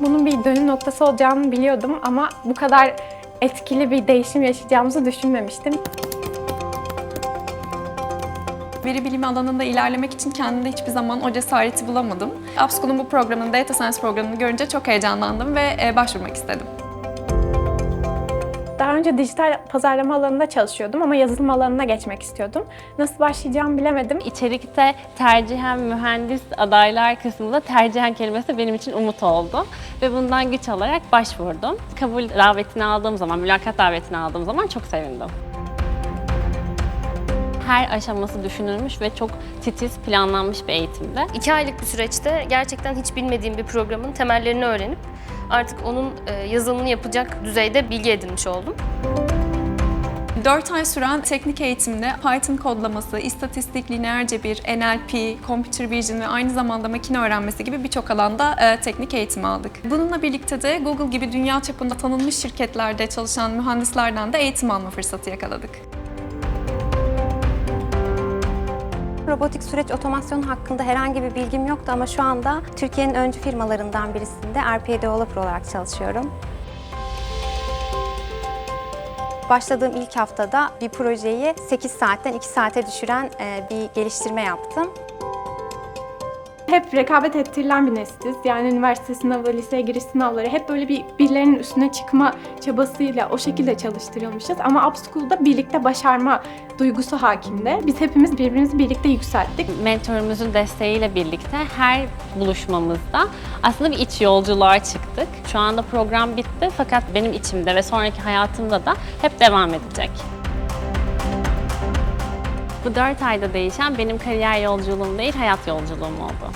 Bunun bir dönüm noktası olacağını biliyordum ama bu kadar etkili bir değişim yaşayacağımızı düşünmemiştim. Veri bilimi alanında ilerlemek için kendimde hiçbir zaman o cesareti bulamadım. Upschool'un bu programını, Data Science programını görünce çok heyecanlandım ve e, başvurmak istedim. Daha önce dijital pazarlama alanında çalışıyordum ama yazılım alanına geçmek istiyordum. Nasıl başlayacağımı bilemedim. İçerikte tercihen mühendis adaylar kısmında tercihen kelimesi benim için umut oldu. Ve bundan güç alarak başvurdum. Kabul davetini aldığım zaman, mülakat davetini aldığım zaman çok sevindim. Her aşaması düşünülmüş ve çok titiz planlanmış bir eğitimde. İki aylık bir süreçte gerçekten hiç bilmediğim bir programın temellerini öğrenip artık onun e, yazılımını yapacak düzeyde bilgi edinmiş oldum. 4 ay süren teknik eğitimde Python kodlaması, istatistik, lineer cebir, NLP, computer vision ve aynı zamanda makine öğrenmesi gibi birçok alanda e, teknik eğitim aldık. Bununla birlikte de Google gibi dünya çapında tanınmış şirketlerde çalışan mühendislerden de eğitim alma fırsatı yakaladık. Robotik süreç otomasyon hakkında herhangi bir bilgim yoktu ama şu anda Türkiye'nin öncü firmalarından birisinde RPA Developer olarak çalışıyorum. Başladığım ilk haftada bir projeyi 8 saatten 2 saate düşüren e, bir geliştirme yaptım. Hep rekabet ettirilen bir nesiliz. Yani üniversite sınavı, liseye giriş sınavları hep böyle bir birilerinin üstüne çıkma çabasıyla o şekilde çalıştırılmışız. Ama Upschool'da birlikte başarma duygusu hakimde. Biz hepimiz birbirimizi birlikte yükselttik. Mentorumuzun desteğiyle birlikte her buluşmamızda aslında bir iç yolculuğa çıktık. Şu anda program bitti fakat benim içimde ve sonraki hayatımda da hep devam edecek. Bu dört ayda değişen benim kariyer yolculuğum değil, hayat yolculuğum oldu.